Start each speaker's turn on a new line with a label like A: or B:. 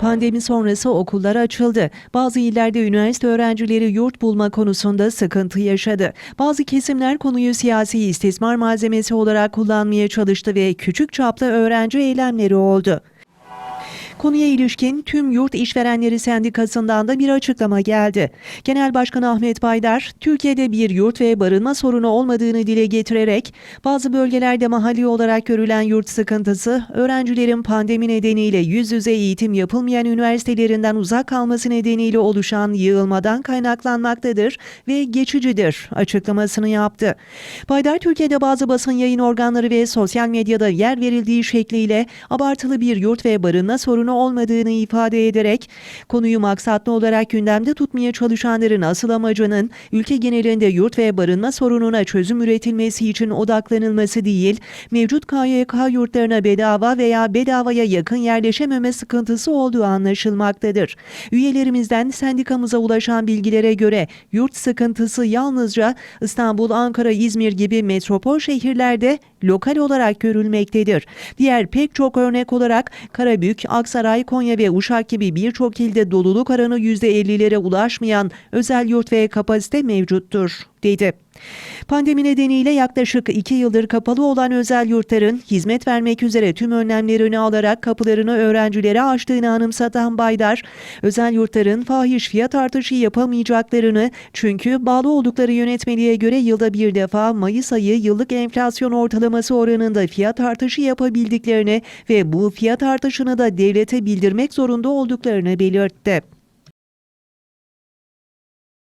A: Pandemi sonrası okullar açıldı. Bazı illerde üniversite öğrencileri yurt bulma konusunda sıkıntı yaşadı. Bazı kesimler konuyu siyasi istismar malzemesi olarak kullanmaya çalıştı ve küçük çaplı öğrenci eylemleri oldu. Konuya ilişkin tüm Yurt İşverenleri Sendikası'ndan da bir açıklama geldi. Genel Başkan Ahmet Baydar, Türkiye'de bir yurt ve barınma sorunu olmadığını dile getirerek, bazı bölgelerde mahalli olarak görülen yurt sıkıntısı, öğrencilerin pandemi nedeniyle yüz yüze eğitim yapılmayan üniversitelerinden uzak kalması nedeniyle oluşan yığılmadan kaynaklanmaktadır ve geçicidir açıklamasını yaptı. Baydar, Türkiye'de bazı basın yayın organları ve sosyal medyada yer verildiği şekliyle abartılı bir yurt ve barınma sorunu olmadığını ifade ederek konuyu maksatlı olarak gündemde tutmaya çalışanların asıl amacının ülke genelinde yurt ve barınma sorununa çözüm üretilmesi için odaklanılması değil, mevcut KYK yurtlarına bedava veya bedavaya yakın yerleşememe sıkıntısı olduğu anlaşılmaktadır. Üyelerimizden sendikamıza ulaşan bilgilere göre yurt sıkıntısı yalnızca İstanbul, Ankara, İzmir gibi metropol şehirlerde lokal olarak görülmektedir. Diğer pek çok örnek olarak Karabük, Aksaray, Konya ve Uşak gibi birçok ilde doluluk oranı %50'lere ulaşmayan özel yurt ve kapasite mevcuttur, dedi. Pandemi nedeniyle yaklaşık iki yıldır kapalı olan özel yurtların hizmet vermek üzere tüm önlemlerini alarak kapılarını öğrencilere açtığını anımsatan Baydar, özel yurtların fahiş fiyat artışı yapamayacaklarını çünkü bağlı oldukları yönetmeliğe göre yılda bir defa Mayıs ayı yıllık enflasyon ortalaması oranında fiyat artışı yapabildiklerini ve bu fiyat artışını da devlete bildirmek zorunda olduklarını belirtti.